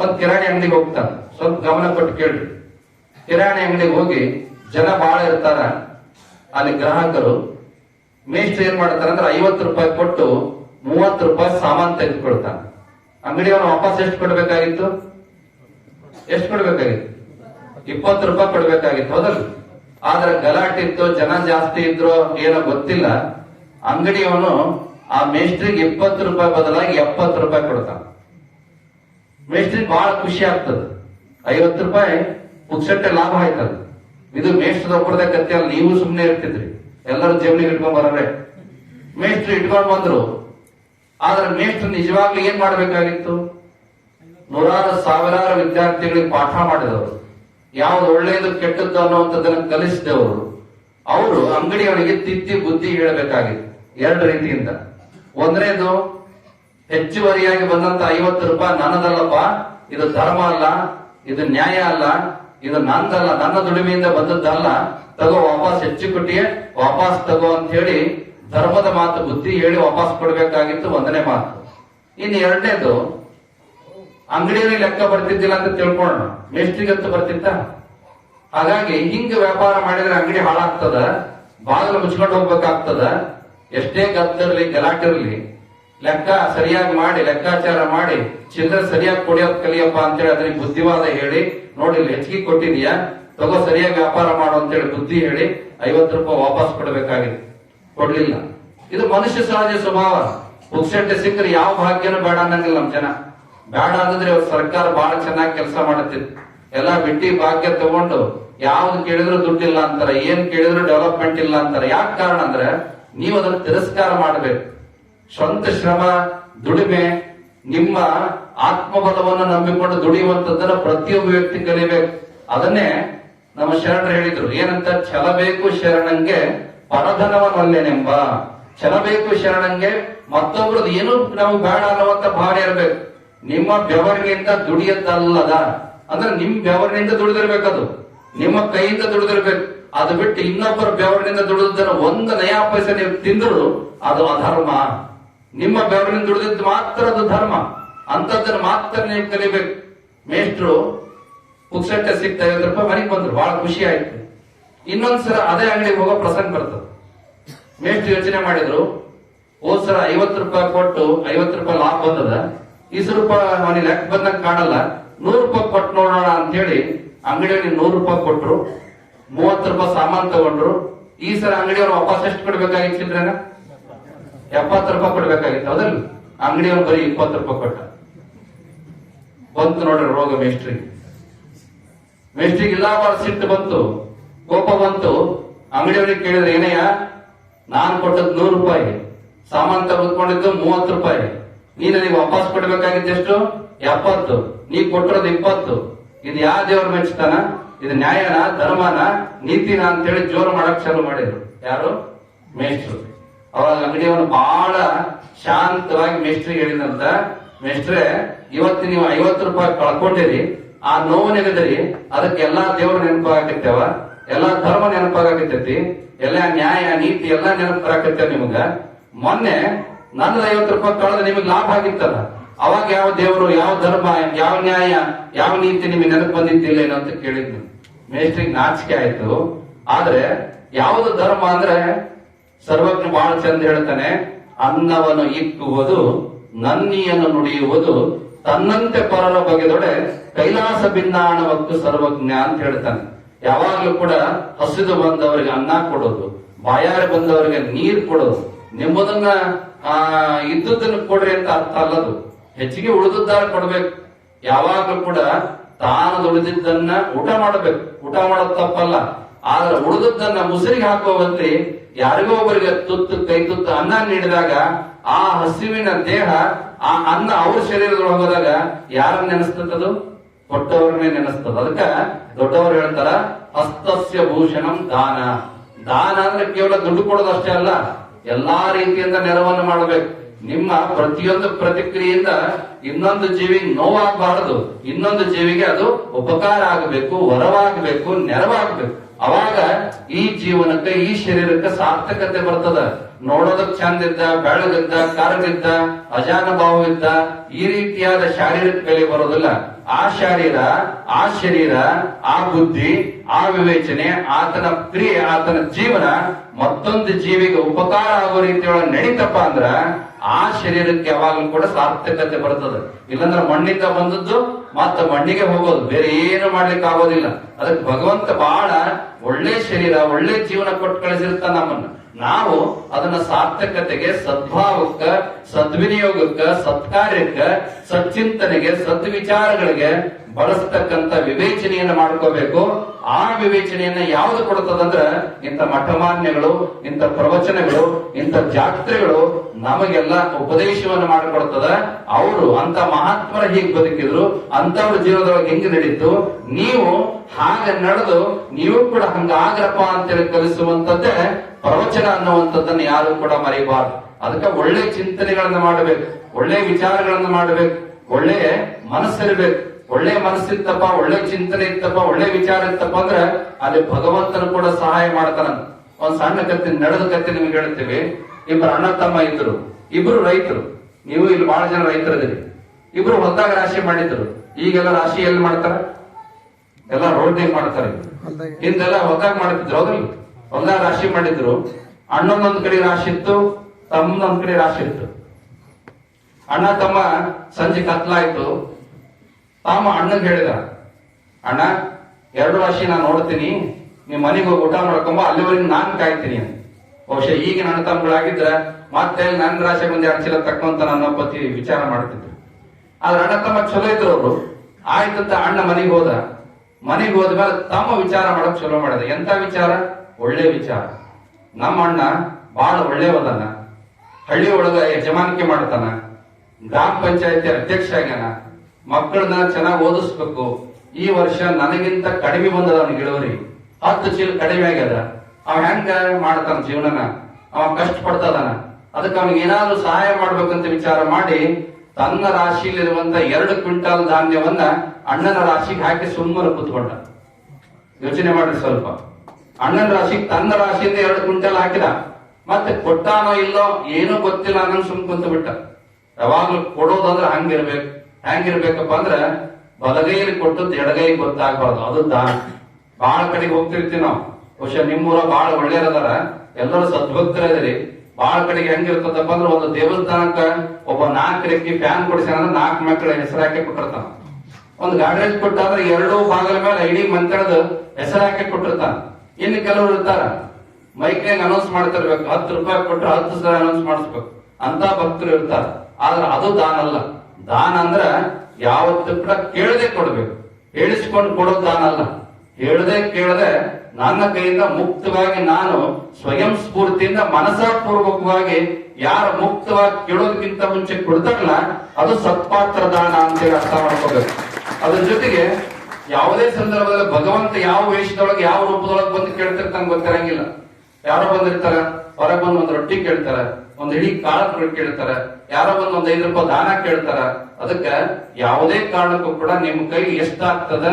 ಒಂದು ಕಿರಾಣಿ ಅಂಗಡಿಗೆ ಹೋಗ್ತಾನೆ. ಸ್ವಲ್ಪ ಗಮನ ಕೊಟ್ಟು ಕೇಳ್ರಿ. ಕಿರಾಣಿ ಅಂಗಡಿಗೆ ಹೋಗಿ ಜನ ಬಹಳ ಇರ್ತಾರ. ಅಲ್ಲಿ ಗ್ರಾಹಕರು ಮೇಷ್ಟ್ರು ಏನ್ ಮಾಡ್ತಾರ ಅಂದ್ರೆ ಐವತ್ತು ರೂಪಾಯಿ ಕೊಟ್ಟು ಮೂವತ್ತು ರೂಪಾಯಿ ಸಾಮಾನು ತೆಗೆದುಕೊಳ್ತಾನೆ. ಅಂಗಡಿಯವನು ವಾಪಸ್ ಎಷ್ಟು ಕೊಡ್ಬೇಕಾಗಿತ್ತು? ಎಷ್ಟು ಕೊಡ್ಬೇಕಾಗಿತ್ತು? ಇಪ್ಪತ್ತು ರೂಪಾಯಿ ಕೊಡ್ಬೇಕಾಗಿತ್ತು ಹೌದಲ್ಲ ಆದ್ರೆ ಗಲಾಟೆ ಇತ್ತು, ಜನ ಜಾಸ್ತಿ ಇದ್ರು ಏನೋ ಗೊತ್ತಿಲ್ಲ. ಅಂಗಡಿಯವನು ಆ ಮೇಸ್ಟ್ರಿಗೆ ಇಪ್ಪತ್ತು ರೂಪಾಯಿ ಬದಲಾಗಿ ಎಪ್ಪತ್ತು ರೂಪಾಯಿ ಕೊಡ್ತಾನೆ ಮೇಸ್ಟ್ರಿಗೆ ಬಹಳ ಖುಷಿ ಆಗ್ತದೆ. ಐವತ್ತು ರೂಪಾಯಿ ಪುಕ್ಸಟ್ಟೆ ಲಾಭ ಆಯ್ತದ. ಇದು ಮೇಷ್ಟ್ರದ ಒಬ್ಬರದ ಕತ್ತೆ ಅಲ್ಲ, ನೀವು ಸುಮ್ಮನೆ ಇರ್ತಿದ್ರಿ. ಎಲ್ಲರೂ ಜೇಬನಿಗೆ ಇಟ್ಕೊಂಡ್ ಬರೋರೆ. ಮೇಷ್ಟ್ರು ಇಟ್ಕೊಂಡ್ ಬಂದ್ರು. ಆದ್ರೆ ಮೇಷ್ಟ್ರು ನಿಜವಾಗ್ಲೂ ಏನ್ ಮಾಡ್ಬೇಕಾಗಿತ್ತು? ನೂರಾರು ಸಾವಿರಾರು ವಿದ್ಯಾರ್ಥಿಗಳಿಗೆ ಪಾಠ ಮಾಡಿದವರು. ಯಾವ್ದು ಒಳ್ಳೆಯದು ಕೆಟ್ಟದ್ದು ಅನ್ನುವಂಥದ್ದನ್ನ ಕಲಿಸಿದವರು. ಅವರು ಅಂಗಡಿಯವರಿಗೆ ತಿದ್ದಿ ಬುದ್ಧಿ ಹೇಳಬೇಕಾಗಿತ್ತು. ಎರಡು ರೀತಿಯಿಂದ. ಒಂದನೇದು ಹೆಚ್ಚುವರಿಯಾಗಿ ಬಂದಂತ ಐವತ್ತು ರೂಪಾಯಿ ನನ್ನದಲ್ಲಪ್ಪ, ಇದು ಧರ್ಮ ಅಲ್ಲ, ಇದು ನ್ಯಾಯ ಅಲ್ಲ, ಇದು ನಂದಲ್ಲ, ನನ್ನ ದುಡಿಮೆಯಿಂದ ಬಂದದ್ದಲ್ಲ, ತಗೋ ವಾಪಸ್ ಹೆಚ್ಚು ಕೊಟ್ಟಿಯೇ, ವಾಪಸ್ ತಗೋ ಅಂತ ಹೇಳಿ ಧರ್ಮದ ಮಾತು, ಬುದ್ಧಿ ಹೇಳಿ ವಾಪಸ್ ಕೊಡ್ಬೇಕಾಗಿತ್ತು ಒಂದನೇ ಮಾತು. ಇನ್ನು ಎರಡನೇದು, ಅಂಗಡಿಯಲ್ಲಿ ಲೆಕ್ಕ ಬರ್ತಿದ್ದಿಲ್ಲ ಅಂತ ತಿಳ್ಕೊಳ್ಳೋಣ. ಮೇಸ್ಟ್ರಿಗತ್ತು ಬರ್ತಿತ್ತ? ಹಾಗಾಗಿ ಹಿಂಗ ವ್ಯಾಪಾರ ಮಾಡಿದ್ರೆ ಅಂಗಡಿ ಹಾಳಾಗ್ತದ, ಬಾಗಿಲು ಮುಚ್ಕೊಂಡು ಹೋಗ್ಬೇಕಾಗ್ತದ ಎಷ್ಟೇ ಗದ್ದಿರ್ಲಿ ಗಲಾಟಿರಲಿ ಲೆಕ್ಕ ಸರಿಯಾಗಿ ಮಾಡಿ, ಲೆಕ್ಕಾಚಾರ ಮಾಡಿ, ಚಿಲ್ಲರೆ ಸರಿಯಾಗಿ ಕೊಡಿಯೋದ್ ಕಲಿಯಪ್ಪ ಅಂತೇಳಿ ಅದ್ರಿಗೆ ಬುದ್ಧಿವಾದ ಹೇಳಿ, ನೋಡಿ ಹೆಚ್ಚಿಗೆ ಕೊಟ್ಟಿದ್ಯಾ ತಗೋ ಸರಿಯಾಗಿ ವ್ಯಾಪಾರ ಮಾಡು ಅಂತೇಳಿ ಬುದ್ಧಿ ಹೇಳಿ ಐವತ್ತು ರೂಪಾಯಿ ವಾಪಸ್ ಕೊಡಬೇಕಾಗಿದೆ. ಕೊಡ್ಲಿಲ್ಲ. ಇದು ಮನುಷ್ಯ ಸಹಜ ಸ್ವಭಾವ. ಪುಕ್ಸಟ್ಟೆ ಸಿಕ್ಕರೆ ಯಾವ ಭಾಗ್ಯನೂ ಬೇಡ ಅನ್ನಂಗಿಲ್ಲ ನಮ್ ಜನ. ಬೇಡ ಅಂದ್ರೆ ಇವತ್ತು ಸರ್ಕಾರ ಬಹಳ ಚೆನ್ನಾಗಿ ಕೆಲಸ ಮಾಡುತ್ತಿತ್ತು ಎಲ್ಲಾ ಬಿಟ್ಟಿ ಭಾಗ್ಯ ತಗೊಂಡು ಯಾವ್ದು ಕೇಳಿದ್ರು ದುಡ್ಡಿಲ್ಲ ಅಂತಾರೆ, ಏನ್ ಕೇಳಿದ್ರು ಡೆವಲಪ್ಮೆಂಟ್ ಇಲ್ಲ ಅಂತಾರೆ. ಯಾಕೆ ಕಾರಣ ಅಂದ್ರೆ ನೀವು ಅದನ್ನು ತಿರಸ್ಕಾರ ಮಾಡಬೇಕು. ಸ್ವಂತ ಶ್ರಮ, ದುಡಿಮೆ, ನಿಮ್ಮ ಆತ್ಮಬಲವನ್ನು ನಂಬಿಕೊಂಡು ದುಡಿಯುವಂತದ್ದನ್ನ ಪ್ರತಿಯೊಬ್ಬ ವ್ಯಕ್ತಿ ಕಲಿಬೇಕು. ಅದನ್ನೇ ನಮ್ಮ ಶರಣರು ಹೇಳಿದ್ರು, ಏನಂತ? ಛಲಬೇಕು ಶರಣಂಗೆ ಪರಧನವನ್ನಲ್ಲೇನೆಂಬ ಛಲಬೇಕು ಶರಣಂಗೆ ಮತ್ತೊಬ್ರದ್ದು ಏನು ನಾವು ಬೇಡ ಅನ್ನುವಂತ ಭಾವನೆ ಇರಬೇಕು. ನಿಮ್ಮ ಬೆವರಿನಿಂದ ದುಡಿಯದ್ದಲ್ಲದ ಅಂದ್ರೆ ನಿಮ್ ಬೆವರಿನಿಂದ ದುಡಿದಿರ್ಬೇಕದು. ನಿಮ್ಮ ಕೈಯಿಂದ ದುಡಿದಿರ್ಬೇಕು. ಅದು ಬಿಟ್ಟು ಇನ್ನೊಬ್ಬರ ಬೆವರಿನಿಂದ ದುಡಿದನ್ನ ಒಂದು ನಯಾ ಪೈಸೆ ನೀವು ತಿಂದರು ಅದು ಅಧರ್ಮ. ನಿಮ್ಮ ಬೆವರಿನಿಂದ ದುಡಿದಿದ್ದು ಮಾತ್ರ ಅದು ಧರ್ಮ. ಅಂತದ್ದನ್ನ ಮಾತ್ರ ನೀವು ಕಲಿಬೇಕು. ಮೇಷ್ಟ್ರು ಪುಕ್ಸಟ್ಟೆ ಸಿಕ್ತ ಐವತ್ತು ರೂಪಾಯಿ ಮನೆಗೆ ಬಂದ್ರು. ಬಹಳ ಖುಷಿ ಆಯ್ತು. ಇನ್ನೊಂದ್ಸಲ ಅದೇ ಅಂಗಡಿಗೆ ಹೋಗೋ ಪ್ರಸಂಗ ಬರ್ತದೆ. ಮೇಷ್ಟ್ರು ಯೋಚನೆ ಮಾಡಿದ್ರು, ಹೋದ್ ಸಲ ಐವತ್ತು ರೂಪಾಯಿ ಕೊಟ್ಟು ಐವತ್ತು ರೂಪಾಯಿ ಲಾಭ ಬಂದದ. ಈ ರೂಪಾಯಿ ಅವನಿಗೆ ಲೆಕ್ಕ ಬಂದಂಗೆ ಕಾಣಲ್ಲ. ನೂರು ರೂಪಾಯಿ ಕೊಟ್ಟು ನೋಡೋಣ ಅಂತ ಹೇಳಿ ಅಂಗಡಿಯಲ್ಲಿ ನೂರು ರೂಪಾಯಿ ಕೊಟ್ರು. ಮೂವತ್ತು ರೂಪಾಯಿ ಸಾಮಾನ್ ತಗೊಂಡ್ರು. ಈ ಸಲ ಅಂಗಡಿಯವ್ರು ವಾಪಸ್ ಎಷ್ಟು ಕೊಡ್ಬೇಕಾಗಿತ್ತು ಚಿಲ್ಡ್ರನ ಎಪ್ಪತ್ತು ರೂಪಾಯಿ ಕೊಡ್ಬೇಕಾಗಿತ್ತು, ಹೌದಲ್ಲ? ಅಂಗಡಿಯವ್ರು ಬರೀ ಇಪ್ಪತ್ತು ರೂಪಾಯಿ ಕೊಟ್ಟ. ಬಂತು ನೋಡ್ರಿ ರೋಗ ಮೇಸ್ಟ್ರಿಗೆ ಮೇಸ್ಟ್ರಿಗೆ ಇಲ್ಲಾಬಾರ ಸಿಟ್ಟು ಬಂತು, ಕೋಪ ಬಂತು. ಅಂಗಡಿಯವ್ರಿಗೆ ಕೇಳಿದ್ರೆ, ಏನಯ್ಯ, ನಾನು ಕೊಟ್ಟದ್ ನೂರು ರೂಪಾಯಿ. ಸಾಮಾನ್ ತೆಗೆದುಕೊಂಡಿದ್ದು ಮೂವತ್ತು ರೂಪಾಯಿ. ನೀನು ನನಗೆ ವಾಪಸ್ ಕೊಡ್ಬೇಕಾಗಿತ್ತು ಎಷ್ಟು? ಎಪ್ಪತ್ತು. ನೀ ಕೊಟ್ಟಿರೋದು ಇಪ್ಪತ್ತು. ಇದು ಯಾವ ದೇವ್ರ ಮೆಚ್ತಾನ ಇದು ನ್ಯಾಯನ, ಧರ್ಮನ, ನೀತಿನ ಅಂತೇಳಿ ಜೋರು ಮಾಡಕ್ ಚಾಲು ಮಾಡಿದ್ರು. ಯಾರು? ಮೇಷ್ಟ್ರು. ಅವಾಗ ಅಂಗಡಿಯವನು ಬಹಳ ಶಾಂತವಾಗಿ ಮೇಷ್ಟ್ರಿಗೆ ಹೇಳಿದಂತ ಮೇಷ್ಟ್ರೆ, ಇವತ್ತು ನೀವು ಐವತ್ತು ರೂಪಾಯಿ ಕಳ್ಕೊಂಡಿರಿ, ಆ ನೋವು ನೆಗದ್ರಿ, ಅದಕ್ಕೆ ಎಲ್ಲಾ ದೇವರ ನೆನಪಾಗತ್ತೇವ ಎಲ್ಲಾ ಧರ್ಮ ನೆನಪಾಗತ್ತೈತಿ ಎಲ್ಲಾ ನ್ಯಾಯ, ನೀತಿ ಎಲ್ಲಾ ನೆನಪಾಗತ್ತೇವ ನಿಮ್ಗ? ಮೊನ್ನೆ ನನ್ನ ಐವತ್ತು ರೂಪಾಯಿ ಕಳೆದ ನಿಮಗೆ ಲಾಭ ಆಗಿತ್ತಲ್ಲ? ಅವಾಗ ಯಾವ ದೇವರು, ಯಾವ ಧರ್ಮ, ಯಾವ ನ್ಯಾಯ, ಯಾವ ನೀತಿ ನಿಮಗೆ ನೆನಪು ಬಂದಿದ್ದಿಲ್ಲ ಏನೋ ಅಂತ ಕೇಳಿದ್ನು. ಮೇಷ್ಟ್ರಿಗೆ ನಾಚಿಕೆ ಆಯ್ತು. ಆದ್ರೆ ಯಾವುದು ಧರ್ಮ ಅಂದ್ರೆ ಸರ್ವಜ್ಞ ಬಹಳ ಚಂದ ಹೇಳ್ತಾನೆ, ಅನ್ನವನ್ನು ಇಕ್ಕುವುದು ನನ್ನಿಯನ್ನು ನುಡಿಯುವುದು, ತನ್ನಂತೆ ಪರರ ಬಗೆದೊಡೆ ಕೈಲಾಸ ಭಿನ್ನಾಣವತ್ತು ಸರ್ವಜ್ಞ ಅಂತ ಹೇಳ್ತಾನೆ. ಯಾವಾಗ್ಲೂ ಕೂಡ ಹಸಿದು ಬಂದವರಿಗೆ ಅನ್ನ ಕೊಡೋದು, ಬಾಯಾರಿ ಬಂದವರಿಗೆ ನೀರ್ ಕೊಡೋದು. ನಿಮ್ಮದನ್ನ, ಆ ಇದ್ದುದನ್ನು ಕೊಡ್ರಿ ಅಂತ ಅರ್ಥ ಅಲ್ಲದು. ಹೆಚ್ಚಿಗೆ ಉಳಿದದ್ದಾರ ಕೊಡ್ಬೇಕು. ಯಾವಾಗ್ಲೂ ಕೂಡ ತಾನು ದುಡಿದಿದ್ದನ್ನ ಊಟ ಮಾಡಬೇಕು. ಊಟ ಮಾಡೋದು ತಪ್ಪಲ್ಲ. ಆದ್ರೆ ಉಳಿದದ್ದನ್ನ ಮುಸುರಿಗೆ ಹಾಕುವಂತೆ ಯಾರಿಗೋ ಒಬ್ಬರಿಗೆ ತುತ್ತು, ಕೈ ತುತ್ತು ಅನ್ನ ನೀಡಿದಾಗ ಆ ಹಸಿವಿನ ದೇಹ, ಆ ಅನ್ನ ಅವ್ರ ಶರೀರದೊಳಗೆ ಹೋದಾಗ ಯಾರನ್ನ ನೆನೆಸ್ತದದು ಕೊಟ್ಟವ್ರನ್ನೇ ನೆನೆಸ್ತದ. ಅದಕ್ಕ ದೊಡ್ಡವರು ಹೇಳ್ತಾರ, ಹಸ್ತಸ್ಯ ಭೂಷಣಂ ದಾನ. ದಾನ ಅಂದ್ರೆ ಕೇವಲ ದುಡ್ಡು ಕೊಡೋದಷ್ಟೇ ಅಲ್ಲ, ಎಲ್ಲಾ ರೀತಿಯಿಂದ ನೆರವನ್ನು ಮಾಡಬೇಕು. ನಿಮ್ಮ ಪ್ರತಿಯೊಂದು ಪ್ರತಿಕ್ರಿಯೆಯಿಂದ ಇನ್ನೊಂದು ಜೀವಿಗೆ ನೋವಾಗಬಾರದು. ಇನ್ನೊಂದು ಜೀವಿಗೆ ಅದು ಉಪಕಾರ ಆಗಬೇಕು, ವರವಾಗಬೇಕು, ನೆರವಾಗಬೇಕು. ಅವಾಗ ಈ ಜೀವನಕ್ಕೆ, ಈ ಶರೀರಕ್ಕೆ ಸಾರ್ಥಕತೆ ಬರ್ತದ. ನೋಡೋದಕ್ ಚಂದ ಇದ್ದ ಬೆಳಗಿದ್ದ ಕರಗಿದ್ದ ಅಜಾನ ಭಾವ ಇದ್ದ ಈ ರೀತಿಯಾದ ಶಾರೀರಿಕ ಬೆಲೆ ಬರೋದಿಲ್ಲ. ಆ ಶಾರೀರ, ಆ ಶರೀರ, ಆ ಬುದ್ಧಿ, ಆ ವಿವೇಚನೆ, ಆತನ ಕ್ರಿಯೆ ಆತನ ಜೀವನ ಮತ್ತೊಂದು ಜೀವಿಗೆ ಉಪಕಾರ ಆಗೋ ರೀತಿಯೊಳಗೆ ನಡೀತಪ್ಪ ಅಂದ್ರ ಆ ಶರೀರಕ್ಕೆ ಯಾವಾಗಲೂ ಕೂಡ ಸಾರ್ಥಕತೆ ಬರ್ತದೆ. ಇಲ್ಲಾಂದ್ರೆ ಮಣ್ಣಿಂದ ಬಂದದ್ದು ಮತ್ತ ಮಣ್ಣಿಗೆ ಹೋಗೋದು, ಬೇರೆ ಏನು ಮಾಡ್ಲಿಕ್ಕೆ ಆಗೋದಿಲ್ಲ. ಅದಕ್ಕೆ ಭಗವಂತ ಬಹಳ ಒಳ್ಳೆ ಶರೀರ, ಒಳ್ಳೆ ಜೀವನ ಕೊಟ್ಟು ಕಳಿಸಿರ್ತಾನ ನಮ್ಮನ್ನ. ನಾವು ಅದನ್ನ ಸಾರ್ಥಕತೆಗೆ, ಸದ್ಭಾವಕ್ಕ, ಸದ್ವಿನಿಯೋಗಕ್ಕ, ಸತ್ಕಾರ್ಯಕ್ಕ, ಸಚ್ಚಿಂತನೆಗೆ, ಸದ್ವಿಚಾರಗಳಿಗೆ ಬಳಸ್ತಕ್ಕಂತ ವಿವೇಚನೆಯನ್ನ ಮಾಡ್ಕೋಬೇಕು. ಆ ವಿವೇಚನೆಯನ್ನ ಯಾವ್ದು ಕೊಡ್ತದಂದ್ರ ಇಂಥ ಮಠಮಾನ್ಯಗಳು, ಇಂಥ ಪ್ರವಚನಗಳು, ಇಂಥ ಜಾತ್ರೆಗಳು ನಮಗೆಲ್ಲ ಉಪದೇಶವನ್ನು ಮಾಡಿಕೊಡ್ತದ. ಅವರು ಅಂತ ಮಹಾತ್ಮರ ಹೀಗೆ ಬದುಕಿದ್ರು, ಅಂತವ್ರ ಜೀವನದೊಳಗೆ ಹೆಂಗ್ ನಡೀತು? ನೀವು ಹಾಗೆ ನಡೆದು, ನೀವು ಕೂಡ ಹಂಗ ಆಗ್ರಪ್ಪ ಅಂತೇಳಿ ಕಲಿಸುವಂತದ್ದೇ ಪ್ರವಚನ ಅನ್ನುವಂಥದ್ದನ್ನು ಯಾರು ಕೂಡ ಮರೆಯಬಾರ್ದು. ಅದಕ್ಕೆ ಒಳ್ಳೆ ಚಿಂತನೆಗಳನ್ನ ಮಾಡಬೇಕು ಒಳ್ಳೆ ವಿಚಾರಗಳನ್ನ ಮಾಡಬೇಕು ಒಳ್ಳೆ ಮನಸ್ಸಿರ್ಬೇಕು. ಒಳ್ಳೆ ಮನಸ್ಸಿತ್ತಪ್ಪ ಒಳ್ಳೆ ಚಿಂತನೆ ಇತ್ತಪ್ಪ ಒಳ್ಳೆ ವಿಚಾರ ಇತ್ತಪ್ಪ ಅಂದ್ರೆ ಅಲ್ಲಿ ಭಗವಂತನು ಕೂಡ ಸಹಾಯ ಮಾಡ್ತಾನ. ಒಂದ್ ಸಣ್ಣ ಕತ್ತಿ ನಡೆದ ಕತ್ತಿ ನಿಮ್ಗೆ ಹೇಳ್ತೀವಿ. ಇಬ್ಬರು ಅಣ್ಣ ತಮ್ಮ ಇದ್ರು ಇಬ್ರು ರೈತರು. ನೀವು ಇಲ್ಲಿ ಬಹಳ ಜನ ರೈತರಿದ್ದೀರಿ. ಇಬ್ರು ಹೊತ್ತಾಗ ರಾಶಿ ಮಾಡಿದ್ರು. ಈಗೆಲ್ಲ ರಾಶಿ ಎಲ್ಲಿ ಮಾಡ್ತಾರ? ಎಲ್ಲ ರೋಡ್ ಮಾಡ್ತಾರೆ. ಹಿಂದೆಲ್ಲ ಹೊಲದಾಗ ಮಾಡ್ತಿದ್ರು ಹೌದಲ್ಲ ಹೊಲದಾಗ ರಾಶಿ ಮಾಡಿದ್ರು. ಅಣ್ಣನೊಂದ್ ಕಡೆ ರಾಶಿ ಇತ್ತು ತಮ್ಮನೊಂದ್ ಕಡೆ ರಾಶಿ ಇತ್ತು. ಅಣ್ಣ, ತಮ್ಮ ಸಂಜೆ ಕತ್ಲಾಯ್ತು ತಮ್ಮ ಅಣ್ಣನ್ ಹೇಳಿದ, ಅಣ್ಣ, ಎರಡು ರಾಶಿ ನಾನು ನೋಡ್ತೀನಿ, ನಿಮ್ ಮನೆಗೆ ಹೋಗಿ ಊಟ ಮಾಡ್ಕೊಂಬ, ಅಲ್ಲಿವರೆಗೆ ನಾನ್ ಕಾಯ್ತೀನಿ ಅಂತ. ಬಹುಶಃ ಈಗಿನ ಅಣ್ಣ ತಮ್ಮಗಳಾಗಿದ್ರ ಮತ್ತೆ ನನ್ನ ರಾಶಿ ಮುಂದೆ ಚೀಲ ತಕ್ಕಂತ ನನ್ನ ಪತಿ ವಿಚಾರ ಮಾಡ್ತಿದ್ರು. ಆದ್ರೆ ಅಣ್ಣ, ತಮ್ಮ ಚಲೋ ಇದ್ರು ಅವರು. ಆಯ್ತಂತ ಅಣ್ಣ ಮನೆಗೆ ಹೋದ. ಮನೆಗೆ ಹೋದ್ಮೇಲೆ ತಮ್ಮ ವಿಚಾರ ಮಾಡಕ್ ಚಲೋ ಮಾಡಿದ. ಎಂತ ವಿಚಾರ? ಒಳ್ಳೆ ವಿಚಾರ. ನಮ್ಮ ಅಣ್ಣ ಬಹಳ ಒಳ್ಳೆಯವದನ ಹಳ್ಳಿ ಒಳಗ ಯಜಮಾನಿಕೆ ಮಾಡ್ತಾನ. ಗ್ರಾಮ ಪಂಚಾಯತಿ ಅಧ್ಯಕ್ಷ ಆಗ್ಯಾನ ಮಕ್ಕಳನ್ನ ಚೆನ್ನಾಗಿ ಓದಿಸ್ಬೇಕು. ಈ ವರ್ಷ ನನಗಿಂತ ಕಡಿಮೆ ಬಂದದ ಅವನ ಇಳುವರಿ ಹತ್ತು ಚೀಲ ಕಡಿಮೆ ಆಗ್ಯದ. ಅವ ಹೆಂಗ ಮಾಡ್ತಾನ ಜೀವನನ? ಅವ ಕಷ್ಟ ಪಡ್ತದಾನ ಅದಕ್ಕೆ ಅವನಿಗೆ ಏನಾದ್ರೂ ಸಹಾಯ ಮಾಡ್ಬೇಕಂತ ವಿಚಾರ ಮಾಡಿ ತನ್ನ ರಾಶಿಯಲ್ಲಿರುವಂತ ಎರಡು ಕ್ವಿಂಟಾಲ್ ಧಾನ್ಯವನ್ನ ಅಣ್ಣನ ರಾಶಿಗೆ ಹಾಕಿ ಸುಮ್ಮನೆ ಕೂತ್ಕೊಂಡ. ಯೋಚನೆ ಮಾಡ್ರಿ ಸ್ವಲ್ಪ. ಅಣ್ಣನ ರಾಶಿಗೆ ತನ್ನ ರಾಶಿಯಿಂದ ಎರಡು ಕ್ವಿಂಟಲ್ ಹಾಕಿದ. ಮತ್ತೆ ಕೊಟ್ಟಾನೋ ಇಲ್ಲೋ ಏನೂ ಗೊತ್ತಿಲ್ಲ ಅನ್ನಂಗ್ ಸುಮ್ ಕುಂತ ಬಿಟ್ಟ. ಯಾವಾಗ್ಲೂ ಕೊಡೋದಂದ್ರೆ ಹಂಗಿರ್ಬೇಕು. ಹೆಂಗಿರ್ಬೇಕಪ್ಪ ಅಂದ್ರೆ ಬಲಗೈಲಿ ಕೊಟ್ಟದ್ದು ಎಡಗೈ ಗೊತ್ತಾಗ್ಬಾರ್ದು. ಅದು ದಾನ. ಬಹಳ ಕಡೆಗೆ ಹೋಗ್ತಿರ್ತೀವಿ ನಾವು. ಬಹುಶಃ ನಿಮ್ಮೂರ ಬಹಳ ಒಳ್ಳೆಯರದಾರ ಎಲ್ಲರೂ ಸದ್ಭಕ್ತರಿದ್ದೀರಿ ಬಹಳ ಕಡೆಗೆ ಹೆಂಗಿರ್ತದಪ್ಪ ಅಂದ್ರೆ ಒಂದು ದೇವಸ್ಥಾನಕ್ಕ ಒಬ್ಬ ನಾಲ್ಕು ರೆಕ್ಕಿ ಫ್ಯಾನ್ ಕೊಡಿಸ್ಯಾನ ಅಂದ್ರೆ ನಾಲ್ಕು ಮಕ್ಕಳ ಹೆಸರು ಹಾಕಿ ಕೊಟ್ಟಿರ್ತಾನ. ಒಂದು ಗಾರ್ಡೇಜ್ ಕೊಟ್ಟಾದ್ರೆ ಎರಡೂ ಭಾಗದ ಮೇಲೆ ಐಡಿ ಮಂತ್ರದ ಹೆಸರು ಹಾಕಿ ಕೊಟ್ಟಿರ್ತಾನ. ಇನ್ನು ಕೆಲವರು ಇರ್ತಾರ, ಮೈಕ್ನಾಗ ಅನೌನ್ಸ್ ಮಾಡ್ತಿರ್ಬೇಕು, ಹತ್ತು ರೂಪಾಯಿ ಕೊಟ್ರೆ ಹತ್ತು ಸಲ ಅನೌನ್ಸ್ ಮಾಡಿಸ್ಬೇಕು. ಅಂತ ಭಕ್ತರು ಇರ್ತಾರ. ಆದ್ರೆ ಅದು ದಾನ ಅಲ್ಲ. ದಾನ ಅಂದ್ರ ಯಾವತ್ತು ಕೂಡ ಕೇಳದೆ ಕೊಡ್ಬೇಕು. ಹೇಳಿಸ್ಕೊಂಡು ಕೊಡೋದು ದಾನ ಅಲ್ಲ. ಹೇಳದೆ ಕೇಳದೆ ನನ್ನ ಕೈಯಿಂದ ಮುಕ್ತವಾಗಿ ನಾನು ಸ್ವಯಂ ಸ್ಫೂರ್ತಿಯಿಂದ ಮನಸಪೂರ್ವಕವಾಗಿ ಯಾರು ಮುಕ್ತವಾಗಿ ಕೇಳೋದಕ್ಕಿಂತ ಮುಂಚೆ ಕೊಡ್ತಾರಲ್ಲ, ಅದು ಸತ್ಪಾತ್ರ ದಾನ ಅಂತೇಳಿ ಅರ್ಥ ಮಾಡ್ಕೋಬೇಕು. ಅದ್ರ ಜೊತೆಗೆ ಯಾವುದೇ ಸಂದರ್ಭದಲ್ಲಿ ಭಗವಂತ ಯಾವ ವೇಷದೊಳಗೆ ಯಾವ ರೂಪದೊಳಗೆ ಬಂದು ಕೇಳ್ತಿರ್ತಾನೆ ಗೊತ್ತಿರಂಗಿಲ್ಲ. ಯಾರೋ ಬಂದಿರ್ತಾರ, ಹೊರಗೆ ಬಂದು ಒಂದ್ ರೊಟ್ಟಿ ಕೇಳ್ತಾರ, ಒಂದ್ ಇಡೀ ಕಾಳು ಕೇಳ್ತಾರ, ಯಾರೋ ಬಂದು ಒಂದ್ ಐದು ರೂಪಾಯಿ ದಾನ ಕೇಳ್ತಾರ, ಅದಕ್ಕ ಯಾವುದೇ ಕಾರಣಕ್ಕೂ ಕೂಡ ನಿಮ್ ಕೈ ಎಷ್ಟಾಗ್ತದ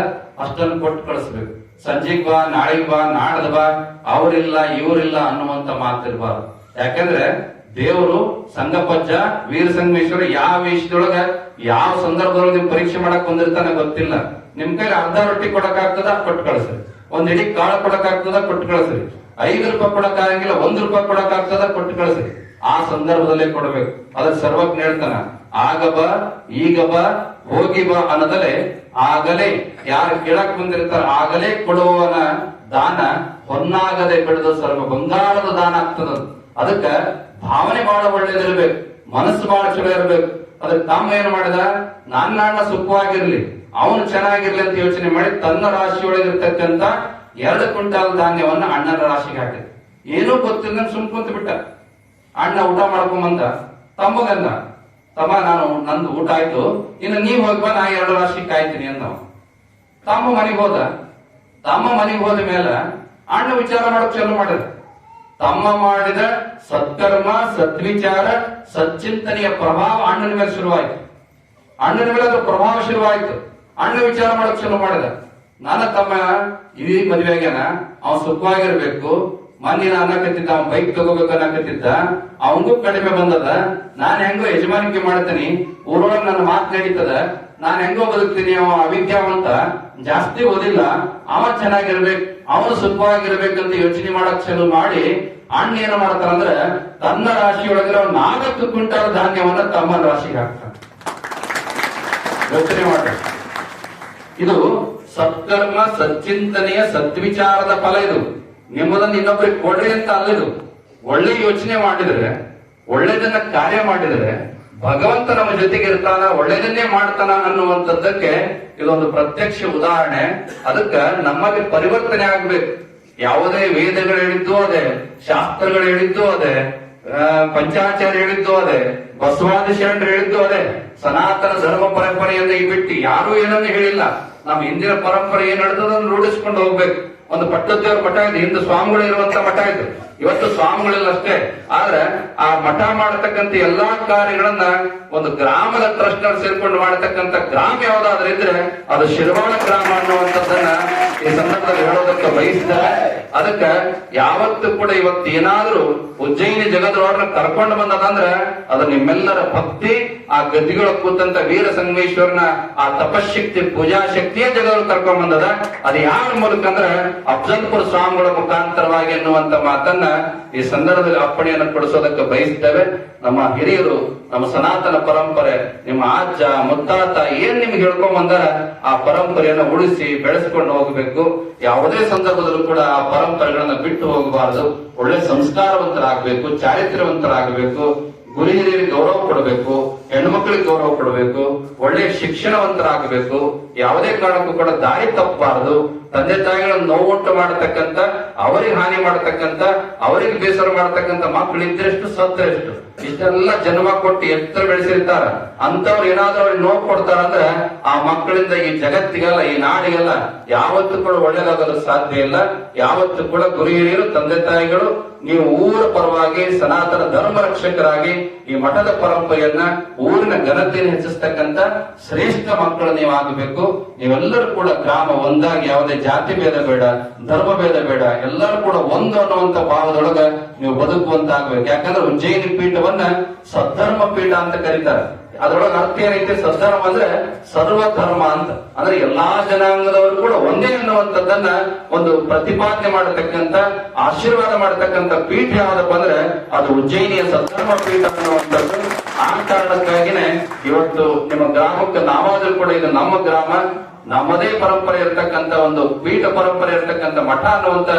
ಅಷ್ಟನ್ನು ಕೊಟ್ಟು ಕಳಿಸ್ಬೇಕು. ಸಂಜೆಗ್ ಬಾ, ನಾಳೆಗ್ ಬಾ, ನಾಡ್ದ ಬಾ, ಅವ್ರಿಲ್ಲ, ಇವ್ರಿಲ್ಲ ಅನ್ನುವಂತ ಮಾತಿರ್ಬಾರ್ದು. ಯಾಕಂದ್ರೆ ದೇವರು ಸಂಗಪಜ್ಜ ವೀರ ಸಂಗಮೇಶ್ವರ ಯಾವ ವೇಷದೊಳಗ ಯಾವ ಸಂದರ್ಭದೊಳಗೆ ನೀವು ಪರೀಕ್ಷೆ ಮಾಡಕ್ ಬಂದಿರ್ತಾನೆ ಗೊತ್ತಿಲ್ಲ. ನಿಮ್ ಕೈಲಿ ಅರ್ಧ ರೊಟ್ಟಿ ಕೊಡಕ್ ಆಗ್ತದ ಕೊಟ್ಟು ಕಳಿಸ್ರಿ. ಒಂದ್ ಇಡೀ ಕಾಳು ಕೊಡಕ್ ಆಗ್ತದ ಕೊಟ್ಟು ಕಳಿಸ್ರಿ. ಐದು ರೂಪಾಯಿ ಕೊಡಕ್ ಆಗಂಗಿಲ್ಲ ಒಂದ್ ರೂಪಾಯಿ ಕೊಡಕ್ ಆಗ್ತದ ಕೊಟ್ಟು ಕಳಿಸ್ರಿ. ಆ ಸಂದರ್ಭದಲ್ಲೇ ಕೊಡಬೇಕು. ಅದ್ರ ಸರ್ವಜ್ಞ ಹೇಳ್ತಾನ ಆಗ ಬಾ ಈಗ ಬಾ ಹೋಗಿ ಬಾ ಅನ್ನದಲ್ಲೇ ಆಗಲೇ, ಯಾರು ಕೇಳಕ್ ಬಂದಿರ್ತಾರ, ಆಗಲೇ ಕೊಡುವವನ ದಾನ ಹೊನ್ನಾಗದೆ ಬೆಳೆದ ಸರ್ವ ಬಂಗಾರದ ದಾನ ಆಗ್ತದ ಅದಕ್ಕ ಭಾವನೆ ಬಹಳ ಒಳ್ಳೇದಿರ್ಬೇಕು. ಮನಸ್ಸು ಬಹಳ ಚಲೋ ಇರ್ಬೇಕು. ಅದಕ್ಕೆ ತಮ್ಮ ಏನ್ ಮಾಡಿದ? ನಾನ್ ಅಣ್ಣ ಸುಖವಾಗಿರ್ಲಿ. ಅವನು ಚೆನ್ನಾಗಿರ್ಲಿ ಅಂತ ಯೋಚನೆ ಮಾಡಿ ತನ್ನ ರಾಶಿಯೊಳಗಿರ್ತಕ್ಕಂತ ಎರಡು ಕ್ವಿಂಟಾಲ್ ಧಾನ್ಯವನ್ನ ಅಣ್ಣನ ರಾಶಿಗೆ ಹಾಕಿದ ಏನೂ ಗೊತ್ತಿಲ್ಲ ಸುಮ್ ಕುಂತ ಬಿಟ್ಟ. ಅಣ್ಣ ಊಟ ಮಾಡ್ಕೊಂಬಂದ ತಮ್ಮಗಂದ ತಮ್ಮ ನಾನು ನಂದು ಊಟ ಆಯ್ತು, ಇನ್ನು ನೀವ್ ಹೋಗ್ಬಾ ನಾ ಎರಡು ರಾಶಿ ಕಾಯ್ತೀನಿ ಅಂದವ. ತಮ್ಮ ಮನೆಗೆ ಹೋದ. ತಮ್ಮ ಮನೆಗೆ ಹೋದ ಮೇಲೆ ಅಣ್ಣ ವಿಚಾರ ಮಾಡಕ್ ಚಾಲು ಮಾಡಿದ ತಮ್ಮ ಮಾಡಿದ ಸತ್ಕರ್ಮ, ಸದ್ವಿಚಾರ, ಸಚ್ಚಿಂತನೆಯ ಪ್ರಭಾವ ಅಣ್ಣನ ಮೇಲೆ ಶುರುವಾಯಿತು. ಅಣ್ಣನ ಮೇಲೆ ಅದು ಪ್ರಭಾವ ಶುರುವಾಯ್ತು. ಅಣ್ಣ ವಿಚಾರ ಮಾಡಕ್ ಚಲೋ ಮಾಡಿದ. ನನ್ನ ತಮ್ಮ ಇಡೀ ಮದ್ವೆ ಆಗ್ಯಾನ, ಅವ್ನ್ ಸುಖವಾಗಿರ್ಬೇಕು ಮನ್ನಿನ ಅನ್ನಕತ್ತಿದ್ದ, ಅವ್ನ್ ಬೈಕ್ ತಗೋಬೇಕು ಅನ್ನಕತ್ತಿದ್ದ, ಅವಂಗೂ ಕಡಿಮೆ ಬಂದದ. ನಾನ್ ಹೆಂಗೋ ಯಜಮಾನಿಕೆ ಮಾಡ್ತೀನಿ, ಊರೊಳಗ್ ನನ್ನ ಮಾತು ನಡೀತದ, ನಾನ್ ಹೆಂಗೋ ಬದುಕ್ತೀನಿ, ಅವ ಅವಿದ್ಯಾವಂತ ಜಾಸ್ತಿ ಓದಿಲ್ಲ. ಅವ ಚೆನ್ನಾಗಿರ್ಬೇಕು, ಅವನು ಸುಖವಾಗಿರ್ಬೇಕಂತ ಯೋಚನೆ ಮಾಡಕ್ ಶುರು ಮಾಡಿ ಅಣ್ಣ ಏನ ಮಾಡ್ತಾರಂದ್ರ ತನ್ನ ರಾಶಿಯೊಳಗಿರೋ ನಾಲ್ಕು ಕ್ವಿಂಟಲ್ ಧಾನ್ಯವನ್ನ ತಮ್ಮ ರಾಶಿಗೆ ಹಾಕ್ತಾನೆ. ಯೋಚನೆ ಮಾಡಿ ಇದು ಸತ್ಕರ್ಮ, ಸಚ್ಚಿಂತನೆಯ ಸದ್ವಿಚಾರದ ಫಲ ಇದು. ನಿಮ್ಮದನ್ನ ಇನ್ನೊಬ್ಬರಿಗೆ ಕೊಡ್ರಿ ಅಂತ ಅಲ್ಲ ಇದು. ಒಳ್ಳೆ ಯೋಚನೆ ಮಾಡಿದ್ರೆ, ಒಳ್ಳೇದನ್ನ ಕಾರ್ಯ ಮಾಡಿದ್ರೆ, ಭಗವಂತ ನಮ್ಮ ಜೊತೆಗೆ ಇರ್ತಾನ, ಒಳ್ಳೇದನ್ನೇ ಮಾಡ್ತಾನ ಅನ್ನುವಂಥದ್ದಕ್ಕೆ ಇದೊಂದು ಪ್ರತ್ಯಕ್ಷ ಉದಾಹರಣೆ. ಅದಕ್ಕ ನಮಗೆ ಪರಿವರ್ತನೆ ಆಗ್ಬೇಕು. ಯಾವುದೇ ವೇದಗಳು ಹೇಳಿದ್ದು ಅದೇ, ಶಾಸ್ತ್ರಗಳು ಹೇಳಿದ್ದು ಅದೇ. ಪಂಚಾಚಾರ್ಯ ಹೇಳಿದ್ದು ಅದೇ, ಬಸವಾದಿ ಶರಣರು ಹೇಳಿದ್ದು ಅದೇ, ಸನಾತನ ಧರ್ಮ ಪರಂಪರೆಯನ್ನು ಈ ಬಿಟ್ಟು ಯಾರು ಏನನ್ನು ಹೇಳಿಲ್ಲ. ನಮ್ಮ ಹಿಂದಿನ ಪರಂಪರೆ ಏನ್ ನಡೆದದನ್ನು ರೂಢಿಸ್ಕೊಂಡು ಹೋಗ್ಬೇಕು. ಒಂದು ಪಟ್ಟದ್ದೇವರ ಮಠ ಇದೆ ಹಿಂದೆ ಸ್ವಾಮಿಗಳು ಇರುವಂತ ಮಠ ಇದು ಇವತ್ತು ಸ್ವಾಮಿಗಳಿಲ್ಲ ಅಷ್ಟೇ. ಆದ್ರೆ ಆ ಮಠ ಮಾಡತಕ್ಕಂತ ಎಲ್ಲಾ ಕಾರ್ಯಗಳನ್ನ ಒಂದು ಗ್ರಾಮದ ಟ್ರಸ್ಟ್ ಸೇರ್ಕೊಂಡು ಮಾಡತಕ್ಕಂತ ಗ್ರಾಮ ಯಾವ್ದಾದ್ರೂ ಇದ್ರೆ ಅದು ಶಿರವಾಳ ಗ್ರಾಮ ಅನ್ನುವಂಥದ್ದನ್ನ ಈ ಸಂದರ್ಭದಲ್ಲಿ ಹೇಳೋದಕ್ಕೆ ಬಯಸ್ತಾರೆ. ಅದಕ್ಕ ಯಾವತ್ತು ಕೂಡ ಇವತ್ತು ಏನಾದ್ರೂ ಉಜ್ಜಯಿನಿ ಜಗದ್ರೊಳನ ಕರ್ಕೊಂಡು ಬಂದದಂದ್ರೆ ಅದು ನಿಮ್ಮೆಲ್ಲರ ಭಕ್ತಿ, ಆ ಗದ್ದಿಗಳ ಕೂತಂತ ವೀರ ಸಂಗಮೇಶ್ವರನ ಆ ತಪಶಕ್ತಿ ಪೂಜಾ ಶಕ್ತಿಯೇ ಜಗದ್ರು ಕರ್ಕೊಂಡ್ ಬಂದದ. ಅದು ಯಾರ ಮೂಲಕ ಅಂದ್ರೆ ಅಫ್ಜಲ್ಪುರ ಸ್ವಾಮಿಗಳ ಮುಖಾಂತರವಾಗಿ ಎನ್ನುವಂತ ಮಾತನ್ನ ಈ ಸಂದರ್ಭದಲ್ಲಿ ಅಪ್ಪಣೆಯನ್ನು ಕೊಡಿಸೋದಕ್ಕೆ ಬಯಸ್ತೇವೆ ನಮ್ಮ ಹಿರಿಯರು, ನಮ್ಮ ಸನಾತನ ಪರಂಪರೆ, ನಿಮ್ಮ ಅಜ್ಜ, ಮುತ್ತಾತ ಏನ್ ನಿಮ್ಗೆ ಹೇಳ್ಕೊಂಡ್ ಆ ಪರಂಪರೆಯನ್ನ ಉಳಿಸಿ ಬೆಳೆಸ್ಕೊಂಡು ಹೋಗಬೇಕು. ಯಾವುದೇ ಸಂದರ್ಭದಲ್ಲೂ ಕೂಡ ಆ ಪರಂಪರೆಗಳನ್ನ ಬಿಟ್ಟು ಹೋಗಬಾರದು. ಒಳ್ಳೆ ಸಂಸ್ಕಾರವಂತರಾಗಬೇಕು, ಚಾರಿತ್ರ್ಯವಂತರಾಗಬೇಕು. ಗುರು ಗೌರವ ಕೊಡಬೇಕು ಹೆಣ್ಮಕ್ಳಿಗೆ ಗೌರವ ಕೊಡಬೇಕು, ಒಳ್ಳೆ ಶಿಕ್ಷಣವಂತರಾಗಬೇಕು, ಯಾವುದೇ ಕಾರಣಕ್ಕೂ ಕೂಡ ದಾರಿ ತಪ್ಪಬಾರದು. ತಂದೆ ತಾಯಿಗಳನ್ನು ನೋವುಂಟು ಮಾಡತಕ್ಕಂತ ಅವರಿಗೆ ಹಾನಿ ಮಾಡತಕ್ಕಂತ ಅವರಿಗೆ ಬೇಸರ ಮಾಡತಕ್ಕಂತ ಮಕ್ಕಳು ಇದ್ದರೆಷ್ಟು ಸತ್ತರೆಷ್ಟು. ಇಷ್ಟೆಲ್ಲ ಜನ್ಮ ಕೊಟ್ಟು ಎತ್ತರ ಬೆಳೆಸಿರ್ತಾರ. ಅಂತವ್ರು ಏನಾದ್ರೂ ಅವ್ರಿಗೆ ನೋವು ಕೊಡ್ತಾರ ಅಂದ್ರೆ ಆ ಮಕ್ಕಳಿಂದ ಈ ಜಗತ್ತಿಗೆಲ್ಲ, ಈ ನಾಡಿಗೆಲ್ಲ ಯಾವತ್ತೂ ಕೂಡ ಒಳ್ಳೇದಾಗಲು ಸಾಧ್ಯ ಇಲ್ಲ. ಯಾವತ್ತೂ ಕೂಡ ಗುರು ಹಿರಿಯರು ತಂದೆ ತಾಯಿಗಳು ನೀವು ಊರ ಪರವಾಗಿ ಸನಾತನ ಧರ್ಮ ರಕ್ಷಕರಾಗಿ ಈ ಮಠದ ಪರಂಪರೆಯನ್ನ ಊರಿನ ಘನತೆಯನ್ನು ಹೆಚ್ಚಿಸ್ತಕ್ಕಂತ ಶ್ರೇಷ್ಠ ಮಕ್ಕಳು ನೀವು ಆಗಬೇಕು. ನೀವೆಲ್ಲರೂ ಕೂಡ ಗ್ರಾಮ ಒಂದಾಗಿ ಯಾವುದೇ ಜಾತಿ ಭೇದ ಬೇಡ, ಧರ್ಮ ಭೇದ ಬೇಡ, ಎಲ್ಲರೂ ಕೂಡ ಒಂದು ಅನ್ನುವಂತ ಭಾವದೊಳಗ ನೀವು ಬದುಕುವಂತ ಆಗ್ಬೇಕು ಯಾಕಂದ್ರೆ ಉಜ್ಜಯಿನಿ ಪೀಠವನ್ನ ಸದ್ಧರ್ಮ ಪೀಠ ಅಂತ ಕರೀತಾರೆ. ಅದ್ರೊಳಗೆ ಅರ್ಥ ಏನೈತೆ? ಸದ್ಧರ್ಮ ಅಂದ್ರೆ ಸರ್ವಧರ್ಮ ಅಂತ. ಅಂದ್ರೆ ಎಲ್ಲಾ ಜನಾಂಗದವರು ಕೂಡ ಒಂದೇ ಅನ್ನುವಂಥದ್ದನ್ನ ಒಂದು ಪ್ರತಿಪಾದನೆ ಮಾಡತಕ್ಕಂತ ಆಶೀರ್ವಾದ ಮಾಡತಕ್ಕಂತ ಪೀಠ ಯಾವ್ದಪ್ಪ ಅಂದ್ರೆ ಅದು ಉಜ್ಜಯಿನಿಯ ಸದ್ಧರ್ಮ ಪೀಠ ಅನ್ನುವಂಥದ್ದು. ಆ ಕಾರಣಕ್ಕಾಗಿನೇ ಇವತ್ತು ನಿಮ್ಮ ಗ್ರಾಮಕ್ಕೆ ನಾವಾದ್ರೂ ಕೂಡ ಇದು ನಮ್ಮ ಗ್ರಾಮ, ನಮ್ಮದೇ ಪರಂಪರೆ ಇರತಕ್ಕಂತ ಒಂದು ಪೀಠ ಪರಂಪರೆ ಇರತಕ್ಕಂತ ಮಠ ಅನ್ನುವಂತ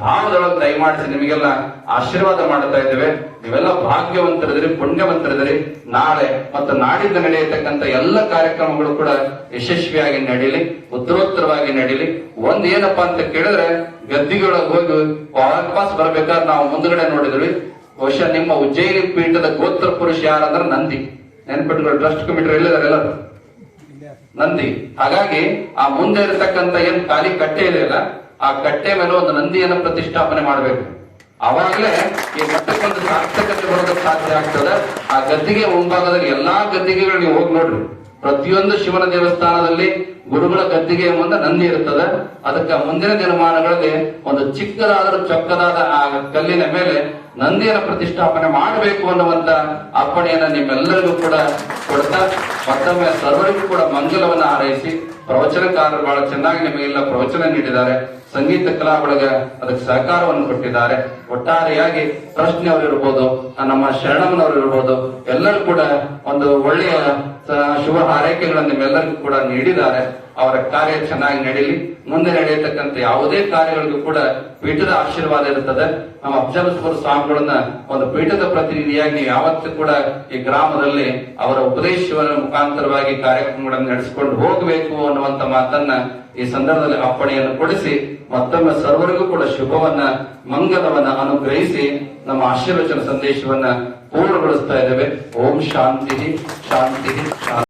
ಭಾವದೊಳಗೆ ದಯಮಾಡಿಸಿ ನಿಮಗೆಲ್ಲ ಆಶೀರ್ವಾದ ಮಾಡ್ತಾ ಇದ್ದೇವೆ. ನೀವೆಲ್ಲ ಭಾಗ್ಯವಂತರಿದ್ರಿ, ಪುಣ್ಯವಂತರಿದ್ರಿ. ನಾಳೆ ಮತ್ತು ನಾಡಿದ್ದು ನಡೆಯತಕ್ಕಂತ ಎಲ್ಲ ಕಾರ್ಯಕ್ರಮಗಳು ಕೂಡ ಯಶಸ್ವಿಯಾಗಿ ನಡೀಲಿ, ಉತ್ತರೋತ್ತರವಾಗಿ ನಡೀಲಿ. ಒಂದ್ ಏನಪ್ಪಾ ಅಂತ ಕೇಳಿದ್ರೆ, ಗದ್ದಿಗೊಳಗೆ ಹೋಗಿ ವಾಪಸ್ ಬರ್ಬೇಕಾದ್ರೆ ನಾವು ಮುಂದ್ಗಡೆ ನೋಡಿದ್ವಿ. ಬಹುಶಃ ನಿಮ್ಮ ಉಜ್ಜಯಿನಿ ಪೀಠದ ಗೋತ್ರ ಪುರುಷ ಯಾರಂದ್ರೆ ನಂದಿ. ನೆನ್ಪಿಟ್ಕೊಳ್ಳಿ ಟ್ರಸ್ಟ್ ಕಮಿಟಿ ಎಲ್ಲಿದ್ದಾರೆ ಎಲ್ಲರೂ? ನಂದಿ. ಹಾಗಾಗಿ ಆ ಮುಂದೆ ಇರತಕ್ಕಂತ ಏನ್ ಖಾಲಿ ಕಟ್ಟೆ ಇದೆಯಲ್ಲ ಆ ಕಟ್ಟೆ ಮೇಲೆ ಒಂದು ನಂದಿಯನ್ನು ಪ್ರತಿಷ್ಠಾಪನೆ ಮಾಡಬೇಕು. ಅವಾಗಲೇ ಈ ಮಟ್ಟಕ್ಕೊಂದು ಸಾರ್ಥಕತೆ ಬರೋದಕ್ಕೆ ಸಾಧ್ಯ ಆಗ್ತದೆ. ಆ ಗದ್ದಿಗೆ ಮುಂಭಾಗದಲ್ಲಿ ಎಲ್ಲಾ ಗದ್ದಿಗೆಗಳು ನೀವು ಹೋಗಿ ನೋಡ್ರಿ. ಪ್ರತಿಯೊಂದು ಶಿವನ ದೇವಸ್ಥಾನದಲ್ಲಿ ಗುರುಗಳ ಗದ್ದಿಗೆ ಮುಂದೆ ನಂದಿ ಇರ್ತದೆ ಅದಕ್ಕೆ ಮುಂದಿನ ದಿನಮಾನಗಳಲ್ಲಿ ಒಂದು ಚಿಕ್ಕದಾದರೂ ಚೊಕ್ಕದಾದ ಆ ಕಲ್ಲಿನ ಮೇಲೆ ನಂದಿಯನ್ನು ಪ್ರತಿಷ್ಠಾಪನೆ ಮಾಡಬೇಕು ಅನ್ನುವಂತ ಅಪ್ಪಣೆಯನ್ನ ನಿಮ್ಮೆಲ್ಲರಿಗೂ ಕೂಡ ಕೊಡ್ತಾ, ಮತ್ತೊಮ್ಮೆ ಸರ್ವರಿಗೂ ಕೂಡ ಮಂಗಲವನ್ನು ಹಾರೈಸಿ, ಪ್ರವಚನಕಾರರು ಬಹಳ ಚೆನ್ನಾಗಿ ನಿಮಗೆಲ್ಲ ಪ್ರವಚನ ನೀಡಿದ್ದಾರೆ. ಸಂಗೀತ ಕಲಾ ಬಳಗ ಅದಕ್ಕೆ ಸಹಕಾರವನ್ನು ಕೊಟ್ಟಿದ್ದಾರೆ. ಒಟ್ಟಾರೆಯಾಗಿ ಪ್ರಶ್ನೆಯವರು ಇರ್ಬೋದು ಆ ನಮ್ಮ ಶರಣಮ್ಮನವರು ಇರ್ಬೋದು, ಎಲ್ಲರೂ ಕೂಡ ಒಂದು ಒಳ್ಳೆಯ ಶುಭ ಹಾರೈಕೆಗಳನ್ನು ನಿಮ್ಮೆಲ್ಲರಿಗೂ ಕೂಡ ನೀಡಿದ್ದಾರೆ. ಅವರ ಕಾರ್ಯ ಚೆನ್ನಾಗಿ ನಡೀಲಿ. ಮುಂದೆ ನಡೆಯತಕ್ಕಂತ ಯಾವುದೇ ಕಾರ್ಯಗಳಿಗೂ ಕೂಡ ಪೀಠದ ಆಶೀರ್ವಾದ ಇರುತ್ತದೆ. ನಮ್ಮ ಅಫಜಲಸ್ಪುರ ಸ್ವಾಮಿಗಳನ್ನ ಒಂದು ಪೀಠದ ಪ್ರತಿನಿಧಿಯಾಗಿ ಯಾವತ್ತೂ ಕೂಡ ಈ ಗ್ರಾಮದಲ್ಲಿ ಅವರ ಉಪದೇಶವನ್ನ ಮುಖಾಂತರವಾಗಿ ಕಾರ್ಯಕ್ರಮಗಳನ್ನು ನಡೆಸಿಕೊಂಡು ಹೋಗಬೇಕು ಅನ್ನುವಂತ ಮಾತನ್ನ ಈ ಸಂದರ್ಭದಲ್ಲಿ ಅಪ್ಪಣೆಯನ್ನು ಕೊಡಿಸಿ, ಮತ್ತೊಮ್ಮೆ ಸರ್ವರಿಗೂ ಕೂಡ ಶುಭವನ್ನ, ಮಂಗಲವನ್ನ ಅನುಗ್ರಹಿಸಿ ನಮ್ಮ ಆಶೀರ್ವಚನ ಸಂದೇಶವನ್ನ ಪೂರ್ಣಗೊಳಿಸ್ತಾ ಇದ್ದೇವೆ. ಓಂ ಶಾಂತಿ ಶಾಂತಿ ಶಾಂತಿ.